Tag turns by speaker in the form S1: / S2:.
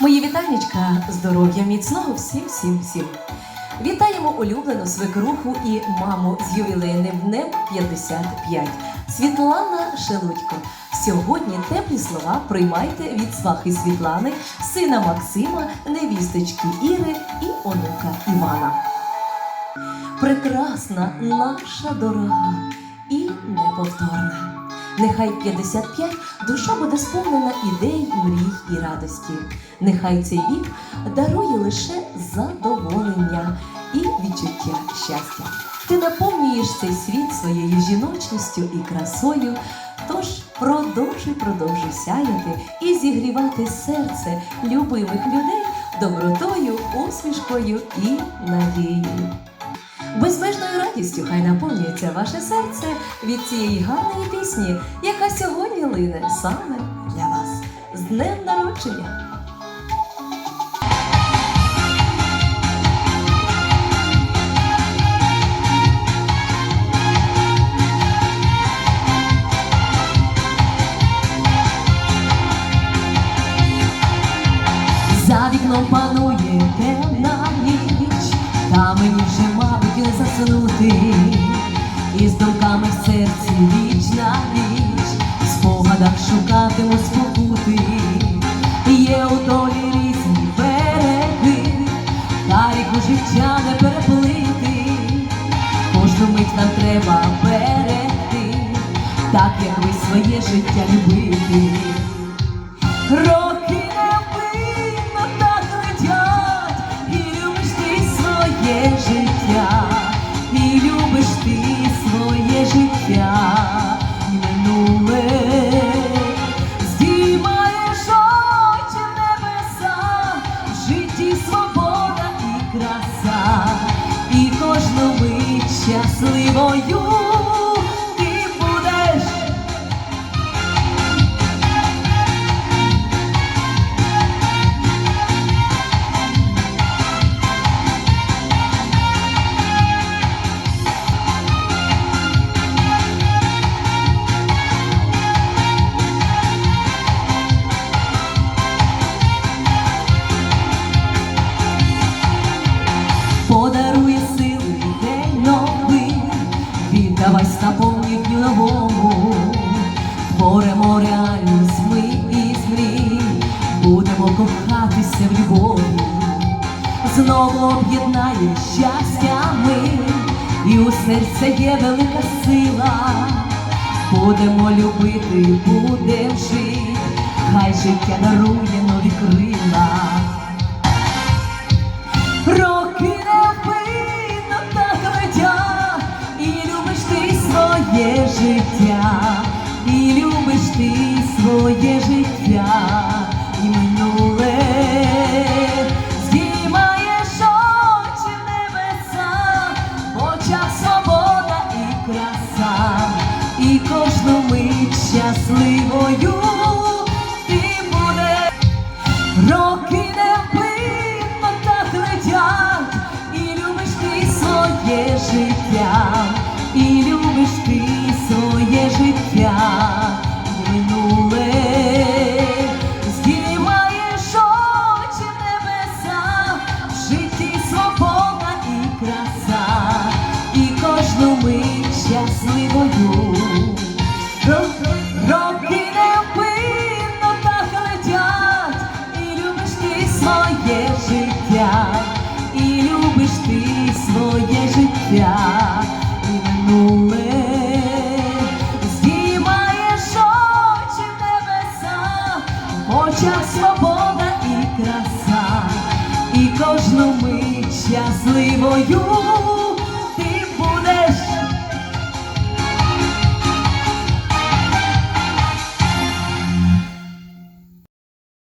S1: Мої вітанечка, здоров'я міцного всім, всім, всім. Вітаємо улюблену свекруху і маму з ювілейним днем 55. Світлана Шелудько. Сьогодні теплі слова приймайте від свахи Світлани, сина Максима, невісточки Іри і онука Івана. Прекрасна наша дорога і неповторна. Нехай 55 душа буде сповнена ідей, мрій і радості. Нехай цей вік дарує лише задоволення і відчуття щастя. Ти наповнюєш цей світ своєю жіночністю і красою. Тож продовжуй, продовжуй сяяти і зігрівати серце любимих людей добротою, усмішкою і надією. Безмежною радістю хай наповнюється ваше серце від цієї гарної пісні, яка сьогодні лине саме для вас. З днем народження! За вікном панує темна ніч, та мені вже, мабуть, заснути. І з думками в серці віч на віч, в спогадах шукатиму спокути. Є у долі різні береги, та ріку життя не переплити. Кожну мить нам треба берегти, так як ви своє життя любити. Щасливою віддавай наповнюй дню новому, творимо реальність ми із мрій, будемо кохатися в любові, знову об'єднає щастя ми, і у серце є велика сила, будемо любити, будем жити, хай життя дарує нові крила. Життя, і любиш ти своє життя, і минуле здіймаєш очі небеса, в свобода і краса, і кожну мить щасливою ти будеш. Роки очах свобода і краса, і кожну мить щасливою